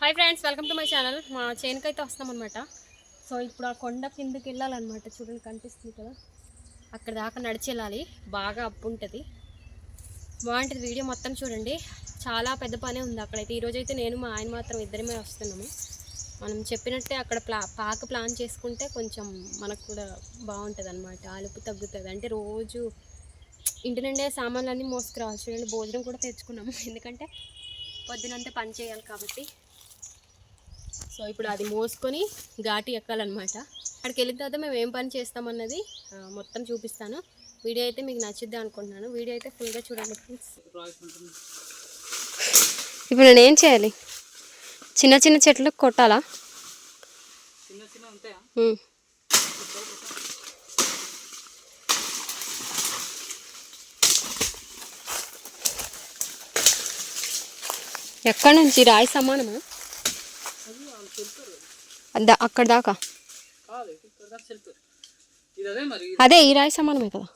Hi friends welcome to my channel మా చేనుకైతే అయితే వస్తాం అనమాట సో ఇప్పుడు ఆ కొండ కిందకి వెళ్ళాలన్నమాట. చూడండి కనిపిస్తుంది కదా? అక్కడ దాకా నడిచి వెళ్ళాలి బాగా అప్పు ఉంటుంది. బాగుంటుంది వీడియో మొత్తం చూడండి. చాలా పెద్ద పనే ఉంది అక్కడైతే. ఈరోజు అయితే నేను మా ఆయన మాత్రం ఇద్దరమే వస్తున్నాము. మనం చెప్పినట్టే అక్కడ ప్లా పాక ప్లాన్ చేసుకుంటే కొంచెం మనకు కూడా బాగుంటుంది అనమాట అలుపు తగ్గుతుంది. అంటే రోజు ఇంటి నుండే సామాన్లన్నీ మోసుకురావాలి. చూడండి భోజనం కూడా తెచ్చుకున్నాము. ఎందుకంటే పొద్దునంతా పని చేయాలి కాబట్టి. సో ఇప్పుడు అది మోసుకొని ఘాటి ఎక్కాలన్నమాట. అక్కడికి వెళ్ళిన తర్వాత మేము ఏం పని చేస్తామన్నది మొత్తం చూపిస్తాను. వీడియో అయితే మీకు నచ్చిద్ది అనుకుంటున్నాను. వీడియో అయితే ఫుల్గా చూడండి ఫ్రెండ్స్. ఇప్పుడు నేను ఏం చేయాలి? చిన్న చిన్న చెట్లు కొట్టాలా. ఎక్కడి నుంచి? రాయి సమానమా? అద్దా అక్కడ దాకా? అదే ఈ రాయి సమానమే కదా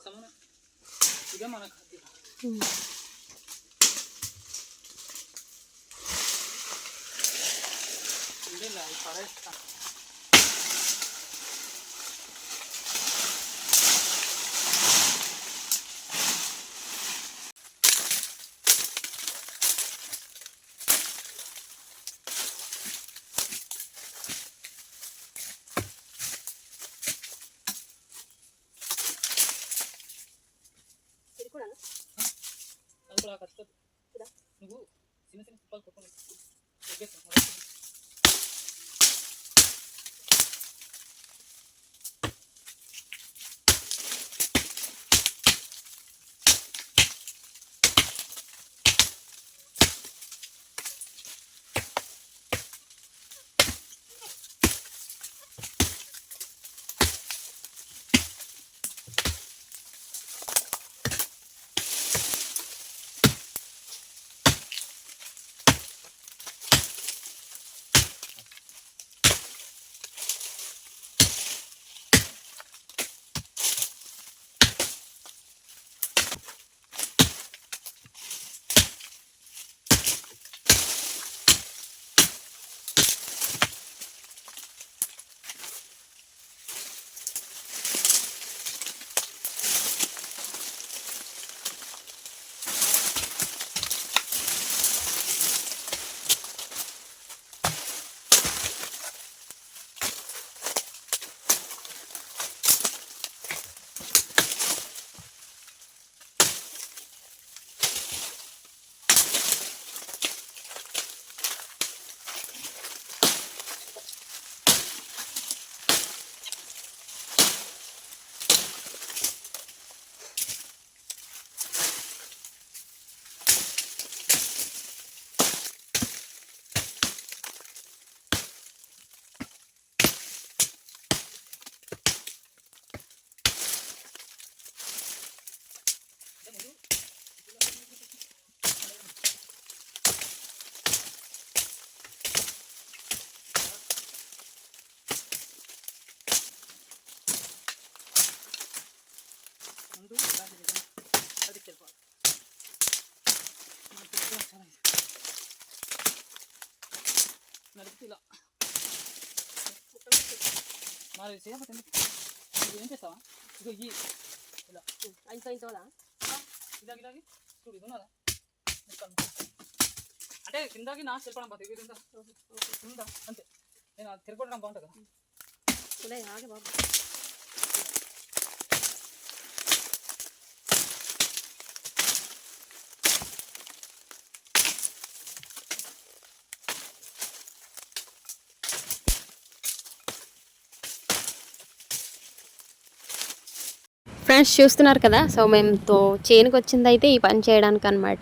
ఇది కూడా ఖచ్చితంగా నువ్వు చిన్న చిన్న కుప్పలు కొట్టుకోవాలి నడిపితే మరి చేయకపోతే? నువ్వు ఏం చేస్తావా? ఇగో ఈ. ఇలా. ఇంత ఇంత వదా? ఇలాగి ఇలాగి చూడు ఇది ఉన్నదా. అంటే కిందకి నా చెల్పడం పోతుంది ఇది ఉందా ఉందా? అంతే. నేను అది తిరగొట్టడం బాగుంటుంది కదా. ఆగే బాబు. ఫ్రెండ్స్ చూస్తున్నారు కదా సో మేము తో చేనుకు వచ్చింది అయితే ఈ పని చేయడానికి అనమాట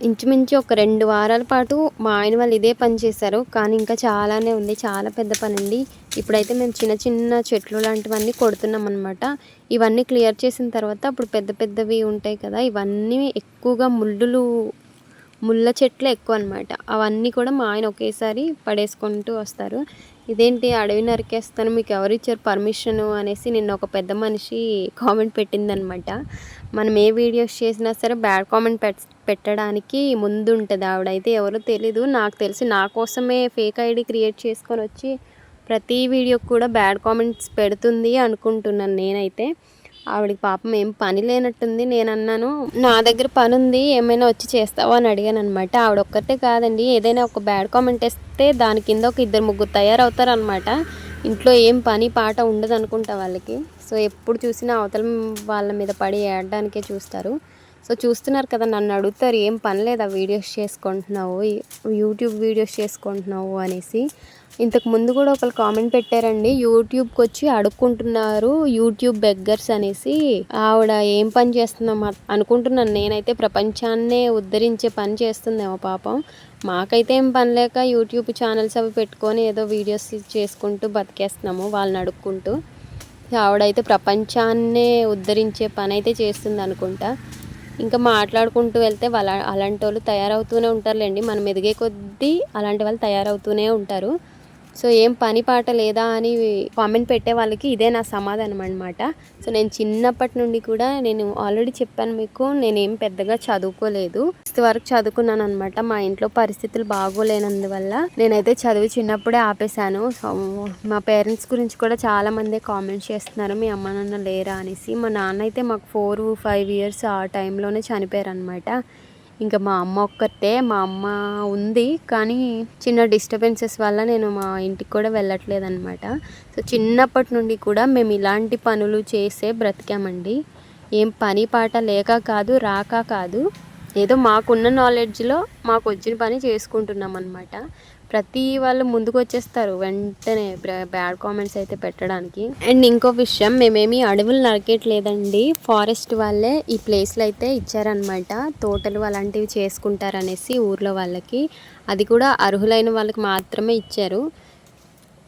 ఇంచుమించు ఒక రెండు వారాల పాటు మా ఆయన వాళ్ళు ఇదే పని చేశారు కానీ ఇంకా చాలానే ఉంది చాలా పెద్ద పని అండి ఇప్పుడైతే మేము చిన్న చిన్న చెట్లు లాంటివన్నీ కొడుతున్నాం అనమాట ఇవన్నీ క్లియర్ చేసిన తర్వాత అప్పుడు పెద్ద పెద్దవి ఉంటాయి కదా ఇవన్నీ ఎక్కువగా ముళ్ళులు ముళ్ళ చెట్లు ఎక్కువ అనమాట అవన్నీ కూడా మా ఆయన ఒకేసారి పడేసుకుంటూ వస్తారు. ఇదేంటి అడవి నరికేస్తాను మీకు ఎవరు ఇచ్చారు పర్మిషన్ అనేసి నిన్న ఒక పెద్ద మనిషి కామెంట్ పెట్టిందనమాట. మనం ఏ వీడియోస్ చేసినా సరే బ్యాడ్ కామెంట్ పెట్ పెట్టడానికి ముందు ఉంటుంది ఆవిడైతే ఎవరో తెలీదు. నాకు తెలిసి నా కోసమే ఫేక్ ఐడి క్రియేట్ చేసుకొని వచ్చి ప్రతి వీడియోకి కూడా బ్యాడ్ కామెంట్స్ పెడుతుంది అనుకుంటున్నాను నేనైతే. ఆవిడకి పాపం ఏం పని లేనట్టుంది నేను అన్నాను నా దగ్గర పని ఉంది ఏమైనా వచ్చి చేస్తావా అని అడిగాను అనమాట ఆవిడ ఒక్కటే కాదండి ఏదైనా ఒక బ్యాడ్ కామెంట్ వేస్తే దాని కింద ఒక ఇద్దరు ముగ్గురు తయారవుతారు అనమాట ఇంట్లో ఏం పని పాట ఉండదు అనుకుంటా వాళ్ళకి. సో ఎప్పుడు చూసినా అవతల వాళ్ళ మీద పడి ఏడడానికే చూస్తారు. సో చూస్తున్నారు కదా నన్ను అడుగుతారు ఏం పని లేదా వీడియోస్ చేసుకుంటున్నావు? యూట్యూబ్ వీడియోస్ చేసుకుంటున్నావు? అనేసి. ఇంతకు ముందు కూడా ఒకరు కామెంట్ పెట్టారండి యూట్యూబ్కి వచ్చి అడుక్కుంటున్నారు యూట్యూబ్ బెగ్గర్స్ అనేసి. ఆవిడ ఏం పని చేస్తున్నాం అనుకుంటున్నాను. నేనైతే ప్రపంచాన్నే ఉద్ధరించే పని చేస్తుందేమో పాపం. మాకైతే ఏం పని లేక యూట్యూబ్ ఛానల్స్ అవి పెట్టుకొని ఏదో వీడియోస్ చేసుకుంటూ బతికేస్తున్నాము వాళ్ళని అడుక్కుంటూ. ఆవిడైతే ప్రపంచాన్నే ఉద్ధరించే పని అయితే చేస్తుంది అనుకుంటా ఇంకా మాట్లాడుకుంటూ వెళ్తే వాళ్ళ అలాంటి వాళ్ళు తయారవుతూనే ఉంటారులేండి. మనం ఎదిగే కొద్దీ అలాంటి వాళ్ళు తయారవుతూనే ఉంటారు. సో ఏం పని పాట లేదా అని కామెంట్ పెట్టే వాళ్ళకి ఇదే నా సమాధానం అనమాట సో నేను చిన్నప్పటి నుండి కూడా నేను ఆల్రెడీ చెప్పాను మీకు నేనేం పెద్దగా చదువుకోలేదు. సిక్స్త్ వరకు చదువుకున్నాను అనమాట మా ఇంట్లో పరిస్థితులు బాగోలేనందువల్ల నేనైతే చదువు చిన్నప్పుడే ఆపేశాను. మా పేరెంట్స్ గురించి కూడా చాలా మంది కామెంట్స్ చేస్తున్నారు. మీ అమ్మ నాన్న లేరా? అనేసి. మా నాన్న అయితే మాకు ఫోర్ ఫైవ్ ఇయర్స్ ఆ టైంలోనే చనిపోయారు అనమాట ఇంకా మా అమ్మ ఒక్కతే మా అమ్మ ఉంది. కానీ చిన్న డిస్టర్బెన్సెస్ వల్ల నేను మా ఇంటికి కూడా వెళ్ళట్లేదు అనమాట సో చిన్నప్పటి నుండి కూడా మేము ఇలాంటి పనులు చేసే బ్రతికామండి. ఏం పని పాట లేక కాదు రాక కాదు. ఏదో మాకున్న నాలెడ్జ్లో మాకు వచ్చిన పని చేసుకుంటున్నాం అనమాట ప్రతి వాళ్ళు ముందుకు వచ్చేస్తారు వెంటనే బ్యాడ్ కామెంట్స్ అయితే పెట్టడానికి. అండ్ ఇంకో విషయం మేమేమి అడవులు నరకేట్లేదండి. ఫారెస్ట్ వాళ్ళే ఈ ప్లేస్లో అయితే ఇచ్చారనమాట తోటలు అలాంటివి చేసుకుంటారనేసి ఊర్లో వాళ్ళకి. అది కూడా అర్హులైన వాళ్ళకి మాత్రమే ఇచ్చారు.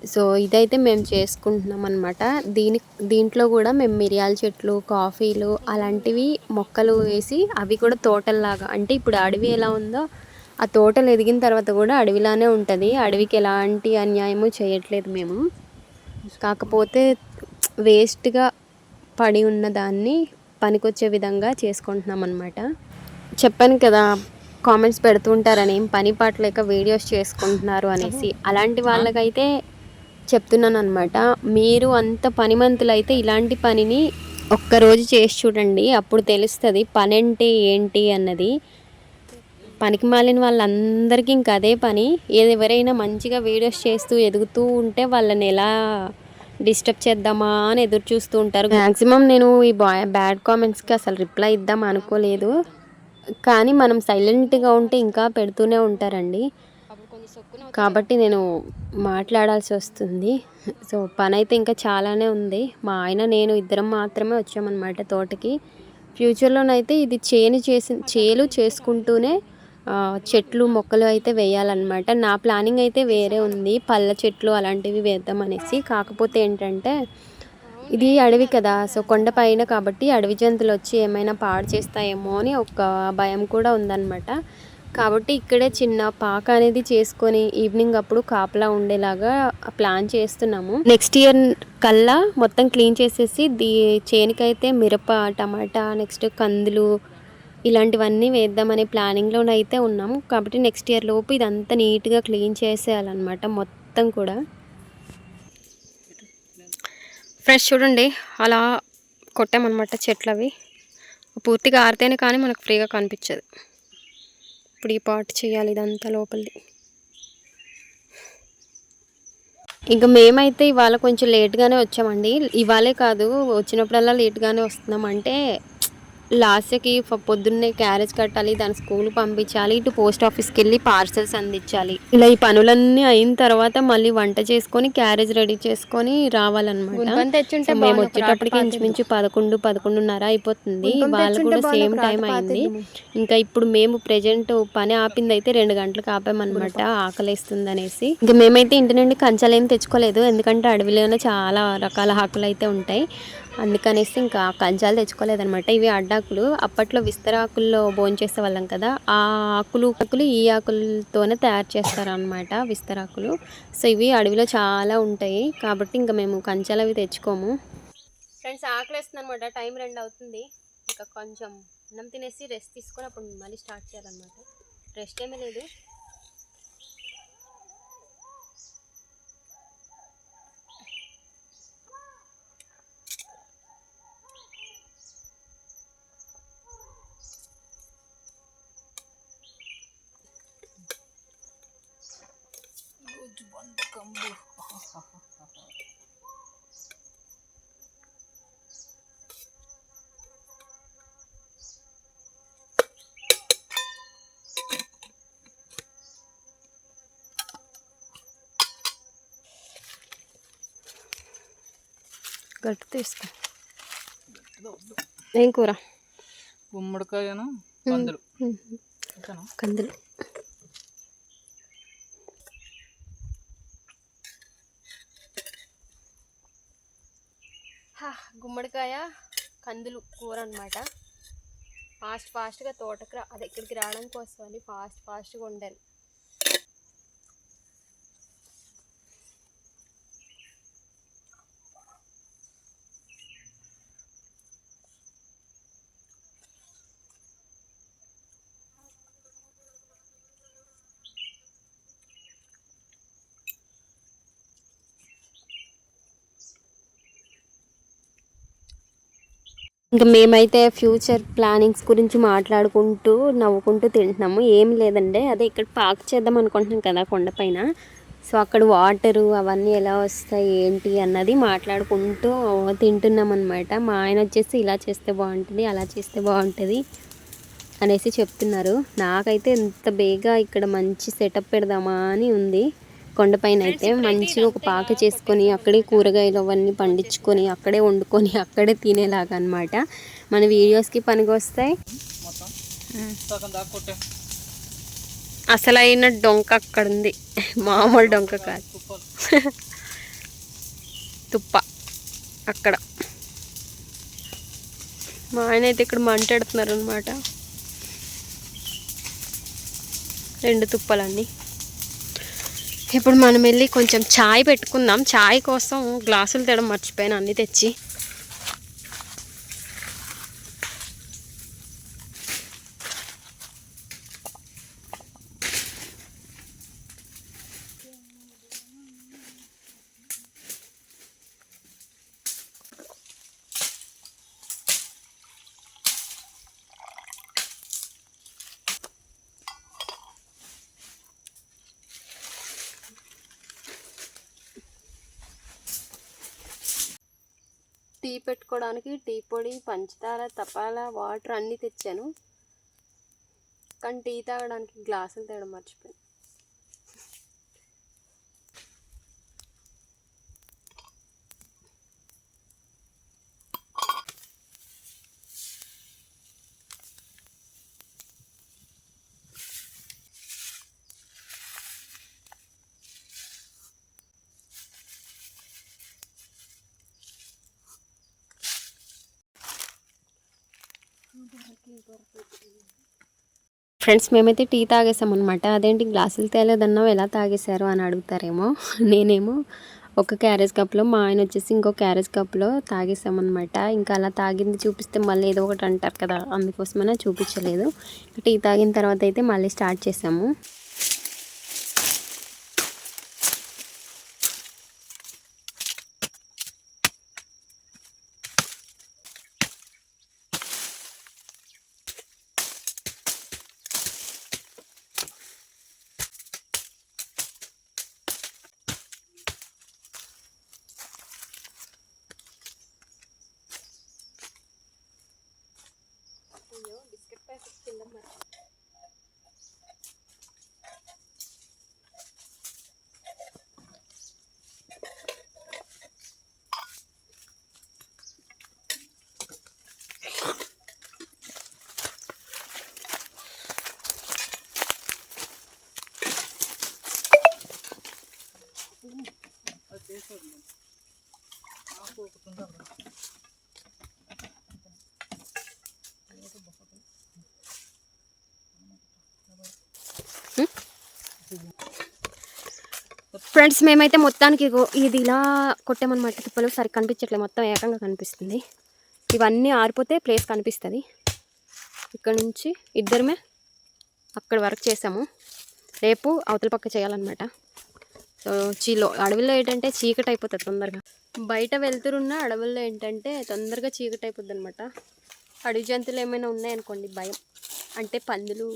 సో ఇదైతే మేము చేసుకుంటున్నాం అనమాట దీని దీంట్లో కూడా మేము మిరియాల చెట్లు కాఫీలు అలాంటివి మొక్కలు వేసి అవి కూడా తోటల్లాగా అంటే ఇప్పుడు అడవి ఎలా ఉందో ఆ తోటలు ఎదిగిన తర్వాత కూడా అడవిలానే ఉంటుంది. అడవికి ఎలాంటి అన్యాయము చేయట్లేదు మేము. కాకపోతే వేస్ట్గా పడి ఉన్న దాన్ని పనికొచ్చే విధంగా చేసుకుంటున్నాం అనమాట చెప్పాను కదా కామెంట్స్ పెడుతుంటారని పని పాట లేక వీడియోస్ చేసుకుంటున్నారు అనేసి. అలాంటి వాళ్ళకైతే చెప్తున్నాను అనమాట మీరు అంత పనిమంతులు అయితే ఇలాంటి పనిని ఒక్కరోజు చేసి చూడండి అప్పుడు తెలుస్తుంది పని అంటే ఏంటి అన్నది. పనికి మాలిన వాళ్ళందరికీ ఇంకా అదే పని. ఏది ఎవరైనా మంచిగా వీడియోస్ చేస్తూ ఎదుగుతూ ఉంటే వాళ్ళని ఎలా డిస్టర్బ్ చేద్దామా అని ఎదురు చూస్తూ ఉంటారు. మ్యాక్సిమం నేను ఈ బాయ్ బ్యాడ్ కామెంట్స్కి అసలు రిప్లై ఇద్దాం అనుకోలేదు. కానీ మనం సైలెంట్గా ఉంటే ఇంకా పెడుతూనే ఉంటారండి. కాబట్టి నేను మాట్లాడాల్సి వస్తుంది. సో పని అయితే ఇంకా చాలానే ఉంది. మా ఆయన నేను ఇద్దరం మాత్రమే వచ్చామన్నమాట తోటకి. ఫ్యూచర్లోనైతే ఇది చేను చేసి చేలు చేసుకుంటూనే చెట్లు మొక్కలు అయితే వేయాలన్నమాట. నా ప్లానింగ్ అయితే వేరే ఉంది. పళ్ళ చెట్లు అలాంటివి వేద్దాం అనేసి. కాకపోతే ఏంటంటే ఇది అడవి కదా. సో కొండపైన కాబట్టి అడవి జంతువులు వచ్చి ఏమైనా పాడు చేస్తాయేమో అని ఒక భయం కూడా ఉందన్నమాట. కాబట్టి ఇక్కడే చిన్న పాక అనేది చేసుకొని ఈవినింగ్ అప్పుడు కాపలా ఉండేలాగా ప్లాన్ చేస్తున్నాము. నెక్స్ట్ ఇయర్ కల్లా మొత్తం క్లీన్ చేసేసి దీ చేనుకైతే మిరప టమాటా నెక్స్ట్ కందులు ఇలాంటివన్నీ వేద్దామనే ప్లానింగ్లో అయితే ఉన్నాము కాబట్టి నెక్స్ట్ ఇయర్ లోపు ఇదంతా నీట్గా క్లీన్ చేసేయాలన్నమాట మొత్తం కూడా. ఫ్రెష్ చూడండి అలా కొట్టామన్నమాట చెట్లు అవి పూర్తిగా ఆరితేనే కానీ మనకు ఫ్రీగా కనిపించదు. ఇప్పుడు ఈ పార్ట్ చేయాలి ఇదంతా లోపలిది. ఇంకా మేమైతే ఇవాళ కొంచెం లేట్గానే వచ్చామండి. ఇవాళే కాదు వచ్చినప్పుడల్లా లేట్గానే వస్తున్నాం. అంటే లాస్ట్కి పొద్దున్నే క్యారేజ్ కట్టాలి దాని స్కూల్ పంపించాలి ఇటు పోస్ట్ ఆఫీస్కి వెళ్ళి పార్సల్స్ అందించాలి. ఇలా ఈ పనులన్నీ అయిన తర్వాత మళ్ళీ వంట చేసుకొని క్యారేజ్ రెడీ చేసుకొని రావాలన్నమాట. మేము వచ్చేటప్పటికి ఇంచుమించు పదకొండు పదకొండున్నర అయిపోతుంది. వాళ్ళకు కూడా సేమ్ టైం అయింది. ఇంకా ఇప్పుడు మేము ప్రెజెంట్ పని ఆపింది అయితే రెండు గంటలకు ఆపామన్నమాట ఆకలేస్తుంది అనేసి ఇంకా మేమైతే ఇంటి నుండి కంచాలు ఏం తెచ్చుకోలేదు ఎందుకంటే అడవిలోనే చాలా రకాల ఆకులు అయితే ఉంటాయి. అందుకనేసి ఇంకా కంచాలు తెచ్చుకోలేదనమాట ఇవి అడ్డాకులు. అప్పట్లో విస్తరాకుల్లో భోంచేసే వాళ్ళం కదా ఆ ఆకులు ఆకులు ఈ ఆకులతోనే తయారు చేస్తారనమాట విస్తరాకులు సో ఇవి అడవిలో చాలా ఉంటాయి. కాబట్టి ఇంకా మేము కంచాలు అవి తెచ్చుకోము. ఫ్రెండ్స్ ఆకలి అనమాట టైం రెండు అవుతుంది. ఇంకా కొంచెం అన్నం తినేసి రెస్ట్ తీసుకొని అప్పుడు మళ్ళీ స్టార్ట్ చేయాలన్నమాట. రెస్ట్ ఏమీ లేదు. గట్టు తీసుకో. ఏం కూర? గుమ్మడికాయను కందులు. హా, గుమ్మడికాయ కందులు కూర అనమాట ఫాస్ట్ ఫాస్ట్గా తోటకు అది ఇక్కడికి రావడం కోసం అని ఫాస్ట్ ఫాస్ట్గా వండాను. ఇంకా మేమైతే ఫ్యూచర్ ప్లానింగ్స్ గురించి మాట్లాడుకుంటూ నవ్వుకుంటూ తింటున్నాము. ఏం లేదండి. అదే ఇక్కడ పార్క్ చేద్దాం అనుకుంటున్నాం కదా కొండపైన. సో అక్కడ వాటరు అవన్నీ ఎలా వస్తాయి ఏంటి అన్నది మాట్లాడుకుంటూ తింటున్నాం అనమాట మా ఆయన వచ్చేసి ఇలా చేస్తే బాగుంటుంది అలా చేస్తే బాగుంటుంది అనేసి చెప్తున్నారు. నాకైతే ఇంత బేగా ఇక్కడ మంచి సెటప్ పెడదామా అని ఉంది. కొండపైన అయితే మంచిగా ఒక పాక చేసుకొని అక్కడే కూరగాయలు అవన్నీ పండించుకొని అక్కడే వండుకొని అక్కడే తినేలాగా అన్నమాట మన వీడియోస్కి పనికి వస్తాయి మొత్తం సగం దాకా కొట్టే అసలైన డొంక అక్కడ ఉంది మామూలు డొంక కాదు. తుప్ప అక్కడ. మా ఆయన అయితే ఇక్కడ మంటెడుతున్నారు అనమాట రెండు తుప్పలన్నీ. ఇప్పుడు మనం వెళ్ళి కొంచెం చాయ్ పెట్టుకుందాం. చాయ్ కోసం గ్లాసులు తేడం మర్చిపోయాను అన్నీ తెచ్చి. టీ పెట్టుకోవడానికి టీ పొడి పంచదార తపాల వాటర్ అన్నీ తెచ్చాను. కానీ టీ తాగడానికి గ్లాసులు తేడం మర్చిపోయాను. ఫ్రెండ్స్ మేమైతే టీ తాగేసాం అనమాట అదేంటి గ్లాసులు తేలేదన్నావు ఎలా తాగేశారు అని అడుగుతారేమో. నేనేమో ఒక క్యారేజ్ కప్లో మా ఆయన వచ్చేసి ఇంకో క్యారేజ్ కప్లో తాగేసామన్నమాట ఇంకా అలా తాగింది చూపిస్తే మళ్ళీ ఏదో ఒకటి అంటారు కదా అందుకోసమైనా చూపించలేదు. టీ తాగిన తర్వాత అయితే మళ్ళీ స్టార్ట్ చేసాము. ఫ్రెండ్స్ మేమైతే మొత్తానికి ఇది ఇలా కొట్టామన్నమాట. తిప్పలు సరి కనిపించట్లేదు మొత్తం ఏకంగా కనిపిస్తుంది. ఇవన్నీ ఆరిపోతే ప్లేస్ కనిపిస్తుంది. ఇక్కడ నుంచి ఇద్దరమే అక్కడ వర్క్ చేసాము. రేపు అవతల పక్క చేయాలన్నమాట. సో చీలో అడవిలో ఏంటంటే చీకటి అయిపోతుంది తొందరగా. బయట వెళ్తురున్న అడవుల్లో ఏంటంటే తొందరగా చీకటి అయిపోద్ది అనమాట అడవి జంతువులు ఏమైనా ఉన్నాయనుకోండి భయం. అంటే పందులు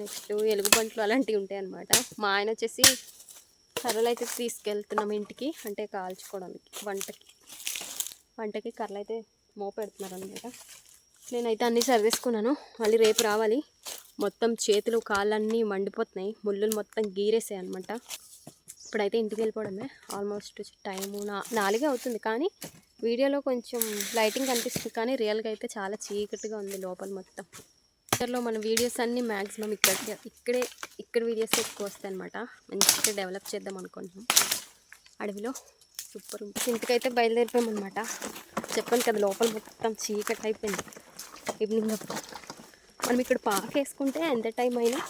నెక్స్ట్ ఎలుగుబంట్లు అలాంటివి ఉంటాయి అనమాట మా ఆయన వచ్చేసి కర్రలు అయితే తీసుకెళ్తున్నాం ఇంటికి అంటే కాల్చుకోవడానికి వంటకి. వంటకి కర్రలు అయితే మోపెడుతున్నారు అనమాట నేనైతే అన్నీ సర్దేసుకున్నాను మళ్ళీ రేపు రావాలి. మొత్తం చేతులు కాళ్ళన్నీ మండిపోతున్నాయి. ముళ్ళులు మొత్తం గీరేసాయి అనమాట ఇప్పుడైతే ఇంటికి వెళ్ళిపోవడమే. ఆల్మోస్ట్ టైము నా నాలుగే అవుతుంది. కానీ వీడియోలో కొంచెం లైటింగ్ కనిపిస్తుంది. కానీ రియల్గా అయితే చాలా చీకటిగా ఉంది లోపల మొత్తం. ఫ్యూచర్లో మన వీడియోస్ అన్నీ మ్యాక్సిమం ఇక్కడికి ఇక్కడే ఇక్కడ వీడియోస్ ఎక్కువ వస్తాయి అనమాట మంచిగా డెవలప్ చేద్దాం అనుకుంటున్నాం. అడవిలో సూపర్ ఇంటికైతే బయలుదేరిపోయామన్నమాట. చెప్పాను కదా లోపల మొత్తం చీకటి అయిపోయింది. ఈవినింగ్ అప్పుడు. మనం ఇక్కడ పార్క్ వేసుకుంటే ఎంత టైం అయినా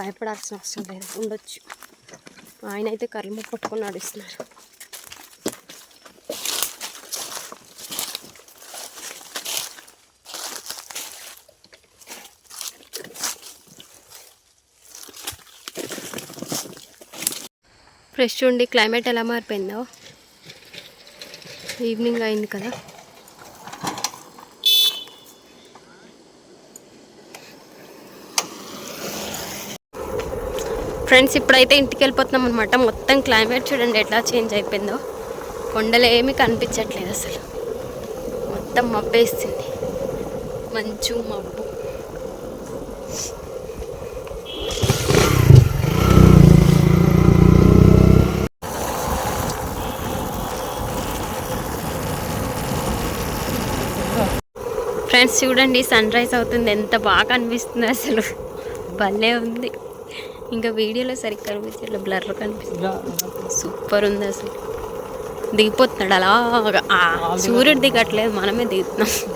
భయపడాల్సిన అవసరం లేదు. ఉండొచ్చు. ఆయన అయితే కర్రలు ముక్క పట్టుకొని నడుస్తున్నారు. ఫ్రెష్ ఉండి క్లైమేట్ ఎలా మారిపోయిందో. ఈవినింగ్ అయింది కదా. ఫ్రెండ్స్ ఇప్పుడైతే ఇంటికి వెళ్ళిపోతున్నాం అనమాట మొత్తం క్లైమేట్ చూడండి ఎట్లా చేంజ్ అయిపోయిందో. కొండలు ఏమీ కనిపించట్లేదు అసలు. మొత్తం మబ్బేస్తుంది మంచు మబ్బు. ఫ్రెండ్స్ చూడండి సన్ రైజ్ అవుతుంది. ఎంత బాగా అనిపిస్తుంది అసలు. భలే ఉంది. ఇంకా వీడియోలో సరిగ్గా కనిపించట్లేదు బ్లర్ కనిపిస్తుంది. సూపర్ ఉంది అసలు. దిగిపోతున్నాడు అలాగా. సూర్యుడు దిగట్లేదు మనమే దిగుతున్నాం.